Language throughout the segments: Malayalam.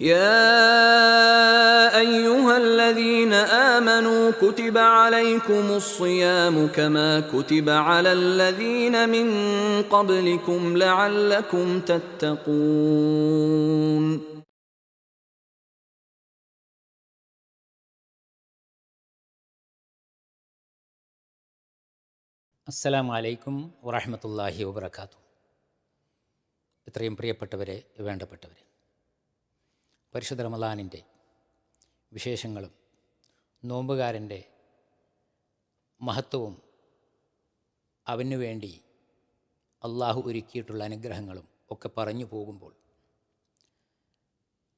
يا ايها الذين امنوا كتب عليكم الصيام كما كتب على الذين من قبلكم لعلكم تتقون അസ്സലാമു അലൈക്കും വറഹമത്തല്ലാഹി വബർക്കാത്തു ഇത്രയും പ്രിയപ്പെട്ടവരെ വേണ്ടപ്പെട്ടവരെ പരിശുദ്ധ റമദാനിന്റെ വിശേഷങ്ങളും നോമ്പുകാരന്റെ മഹത്വവും അവനു വേണ്ടി അള്ളാഹു ഒരുക്കിയിട്ടുള്ള അനുഗ്രഹങ്ങളും ഒക്കെ പറഞ്ഞു പോകുമ്പോൾ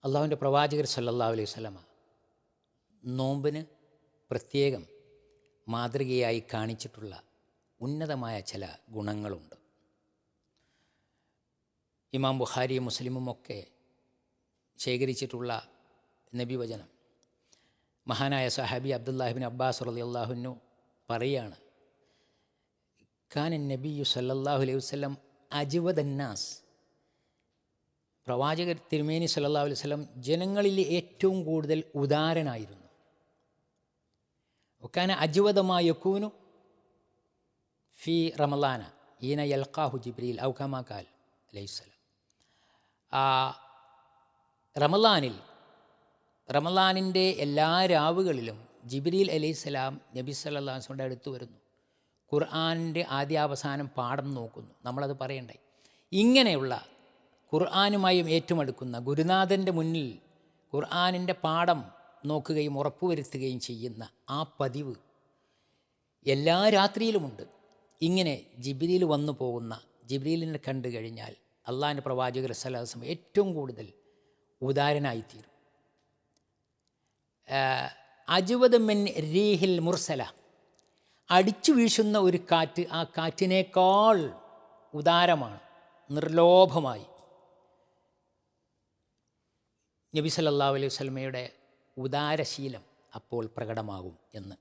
അള്ളാഹുവിന്റെ പ്രവാചകർ സല്ലല്ലാഹു അലൈഹി സ്വലമ നോമ്പിന് പ്രത്യേകം മാതൃകയായി കാണിച്ചിട്ടുള്ള ഉന്നതമായ ചില ഗുണങ്ങളുണ്ട്. ഇമാം ബുഹാരിയും മുസ്ലിമും ഒക്കെ ശേഖരിച്ചിട്ടുള്ള നബിവചനം. മഹാനായ സഹാബി അബ്ദുല്ലാഹിബിൻ അബ്ബാസ് റലി അള്ളാഹുനു പറയാണ് ഖാൻ നബിയു സല്ലാഹു അലൈഹി വസ്ലം അജിവദന്നാസ്. പ്രവാചകർ തിരുമേനി സല്ലല്ലാഹു അലൈഹി വസ്ലം ജനങ്ങളിൽ ഏറ്റവും കൂടുതൽ ഉദാരനായിരുന്നു. ഒക്കാന അജിവദമായ കൂനു ഫി റമലാന ഈന യൽക്കാഹു ജിബ്രീൽ ഔഖമാക്കാൽ ആ റമലാനിൽ റമലാനിന്റെ എല്ലാ രാവുകളിലും ജിബ്രീൽ അലൈഹിസ്സലാം നബി സല്ലാസ്മയുടെ അടുത്ത് വരുന്നു. ഖുർആാനിന്റെ ആദ്യാവസാനം പാഠം നോക്കുന്നു. നമ്മളത് പറയണ്ടേ ഇങ്ങനെയുള്ള ഖുർആാനുമായും ഏറ്റുമടുക്കുന്ന ഗുരുനാഥന്റെ മുന്നിൽ ഖുർആാനിന്റെ പാഠം നോക്കുകയും ഉറപ്പുവരുത്തുകയും ചെയ്യുന്ന ആ പതിവ് എല്ലാ രാത്രിയിലുമുണ്ട്. ഇങ്ങനെ ജിബ്രീൽ വന്നു പോകുന്ന ജിബ്രീലിനെ കണ്ടു കഴിഞ്ഞാൽ അള്ളാഹിന്റെ പ്രവാചകർ സലാസം ഏറ്റവും കൂടുതൽ ഉദാരനായിത്തീരും. അജുവദ് മെൻ റീഹിൽ മുർസല. അടിച്ചു വീശുന്ന ഒരു കാറ്റ് ആ കാറ്റിനേക്കാൾ ഉദാരമാണ് നിർലോഭമായി. നബി സല്ലാ അലൈഹി വസല്ലമയുടെ ഉദാരശീലം അപ്പോൾ പ്രകടമാകും എന്ന്.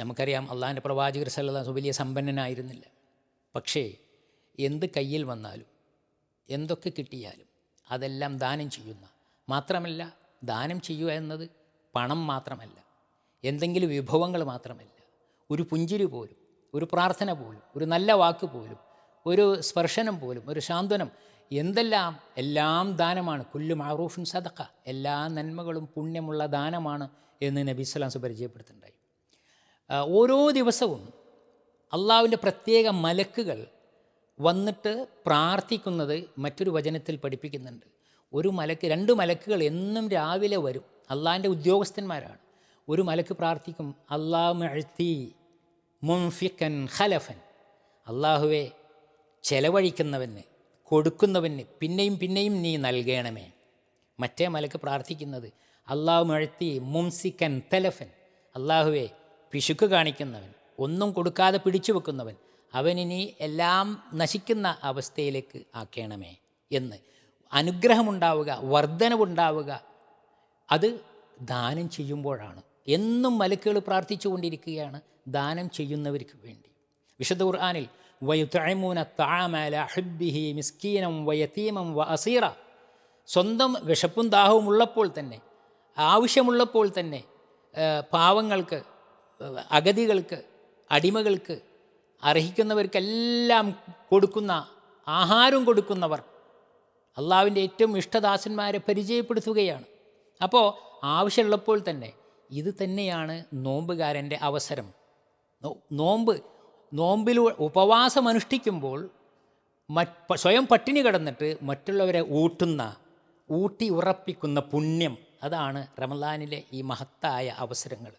നമുക്കറിയാം അള്ളാഹിന്റെ പ്രവാചകർ സല്ലാസ് വലിയ സമ്പന്നനായിരുന്നില്ല. പക്ഷേ എന്ത് കയ്യിൽ വന്നാലും എന്തൊക്കെ കിട്ടിയാലും അതെല്ലാം ദാനം ചെയ്യുന്ന. മാത്രമല്ല ദാനം ചെയ്യുക എന്നത് പണം മാത്രമല്ല. എന്തെങ്കിലും വിഭവങ്ങൾ മാത്രമല്ല. ഒരു പുഞ്ചിരി പോലും ഒരു പ്രാർത്ഥന പോലും ഒരു നല്ല വാക്ക് പോലും ഒരു സ്പർശനം പോലും ഒരു ശാന്തനം എന്തെല്ലാം എല്ലാം ദാനമാണ്. കുല്ലു മാറൂഫിൻ സദക്ക എല്ലാ നന്മകളും പുണ്യമുള്ള ദാനമാണ് എന്ന് നബി സ്വലാംസ് പരിചയപ്പെടുത്തുണ്ടായി ഓരോ ദിവസവും അള്ളാവിന്റെ പ്രത്യേക മലക്കുകൾ വന്നിട്ട് പ്രാർത്ഥിക്കുന്നത് മറ്റൊരു വചനത്തിൽ പഠിപ്പിക്കുന്നുണ്ട്. ഒരു മലക്ക് രണ്ട് മലക്കുകൾ എന്നും രാവിലെ വരും. അള്ളാഹിന്റെ ഉദ്യോഗസ്ഥന്മാരാണ്. ഒരു മലക്ക് പ്രാർത്ഥിക്കും അള്ളാഹ് മുൻഫിക്കൻ ഖലഫൻ. അള്ളാഹുവെ ചെലവഴിക്കുന്നവന് കൊടുക്കുന്നവന് പിന്നെയും പിന്നെയും നീ നൽകണമേ. മറ്റേ മലക്ക് പ്രാർത്ഥിക്കുന്നത് അള്ളാഹു മഴത്തി മുംസിക്കൻ തലഫൻ അള്ളാഹുവെ പിശുക്ക് കാണിക്കുന്നവൻ ഒന്നും കൊടുക്കാതെ പിടിച്ചു വെക്കുന്നവൻ അവനിനി എല്ലാം നശിക്കുന്ന അവസ്ഥയിലേക്ക് ആക്കണമേ എന്ന്. അനുഗ്രഹമുണ്ടാവുക വർധനവുണ്ടാവുക അത് ദാനം ചെയ്യുമ്പോഴാണ്. എന്നും മലക്കുകൾ പ്രാർത്ഥിച്ചു കൊണ്ടിരിക്കുകയാണ് ദാനം ചെയ്യുന്നവർക്ക് വേണ്ടി. വിശുദ്ധ ഖുർആാനിൽ വയുത്തഴമൂന താമല ഹുബിഹി മിസ്കീനം വയത്തീമം വ അസീറ സ്വന്തം വിശപ്പും ദാഹവും ഉള്ളപ്പോൾ തന്നെ ആവശ്യമുള്ളപ്പോൾ തന്നെ പാവങ്ങൾക്ക് അഗതികൾക്ക് അടിമകൾക്ക് അർഹിക്കുന്നവർക്കെല്ലാം കൊടുക്കുന്ന ആഹാരം കൊടുക്കുന്നവർ അള്ളാവിന്റെ ഏറ്റവും ഇഷ്ടദാസന്മാരെ പരിചയപ്പെടുത്തുകയാണ്. അപ്പോൾ ആവശ്യമുള്ളപ്പോൾ തന്നെ ഇത് തന്നെയാണ് നോമ്പുകാരന്റെ അവസരം. നോമ്പ് നോമ്പിലൂടെ ഉപവാസം അനുഷ്ഠിക്കുമ്പോൾ സ്വയം പട്ടിണി കിടന്നിട്ട് മറ്റുള്ളവരെ ഊട്ടുന്ന ഊട്ടി ഉറപ്പിക്കുന്ന പുണ്യം. അതാണ് റമദാനിലെ ഈ മഹത്തായ അവസരങ്ങൾ.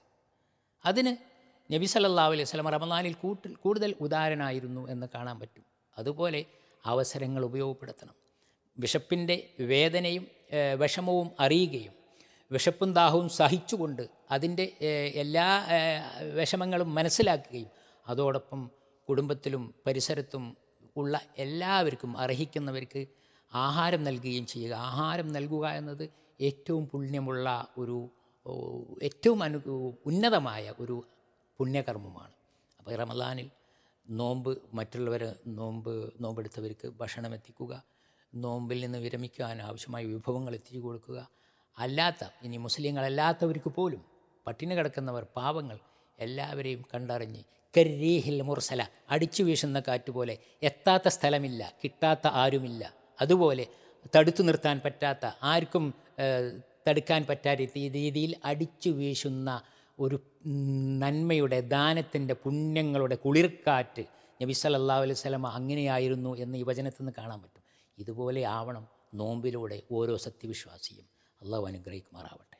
അതിന് നബി സല്ലല്ലാഹു അലൈഹി വസല്ലം റമദാനിൽ കൂട്ടിൽ കൂടുതൽ ഉദാരനായിരുന്നു എന്ന് കാണാൻ പറ്റും. അതുപോലെ അവസരങ്ങൾ ഉപയോഗപ്പെടുത്തണം. വിശപ്പിന്റെ വേദനയും വിഷമവും അറിയുകയും വിശപ്പും ദാഹവും സഹിച്ചുകൊണ്ട് അതിന്റെ എല്ലാ വിഷമങ്ങളും മനസ്സിലാക്കുകയും അതോടൊപ്പം കുടുംബത്തിലും പരിസരത്തും ഉള്ള എല്ലാവർക്കും അർഹിക്കുന്നവർക്ക് ആഹാരം നൽകുകയും ചെയ്യുക. ആഹാരം നൽകുക എന്നത് ഏറ്റവും പുണ്യമുള്ള ഒരു ഏറ്റവും അനു ഉന്നതമായ ഒരു പുണ്യകർമ്മമാണ്. അപ്പോൾ റമദാനിൽ നോമ്പ് മറ്റുള്ളവർ നോമ്പ് നോമ്പെടുത്തവർക്ക് ഭക്ഷണം എത്തിക്കുക നോമ്പിൽ നിന്ന് വിരമിക്കാൻ ആവശ്യമായ വിഭവങ്ങൾ എത്തിച്ചു കൊടുക്കുക. അല്ലാത്ത ഇനി മുസ്ലിങ്ങളല്ലാത്തവർക്ക് പോലും പട്ടിണി കിടക്കുന്നവർ പാവങ്ങൾ എല്ലാവരെയും കണ്ടറിഞ്ഞ് കരീഹിൽ മുർസല അടിച്ചു വീശുന്ന കാറ്റ് പോലെ എത്താത്ത സ്ഥലമില്ല കിട്ടാത്ത ആരുമില്ല. അതുപോലെ തടുത്തു നിർത്താൻ പറ്റാത്ത ആർക്കും തടുക്കാൻ പറ്റാത്ത രീതിയിൽ അടിച്ചു വീശുന്ന ഒരു നന്മയുടെ ദാനത്തിന്റെ പുണ്യങ്ങളുടെ കുളിർക്കാറ്റ് നബി സല്ലല്ലാഹു അലൈഹി സ്വലമ അങ്ങനെയായിരുന്നു എന്ന് ഈ നിന്ന് കാണാൻ പറ്റും. ഇതുപോലെ ആവണം നോമ്പിലൂടെ ഓരോ സത്യവിശ്വാസിയും. അള്ളാഹു അനുഗ്രഹിക്കുമാറാവട്ടെ.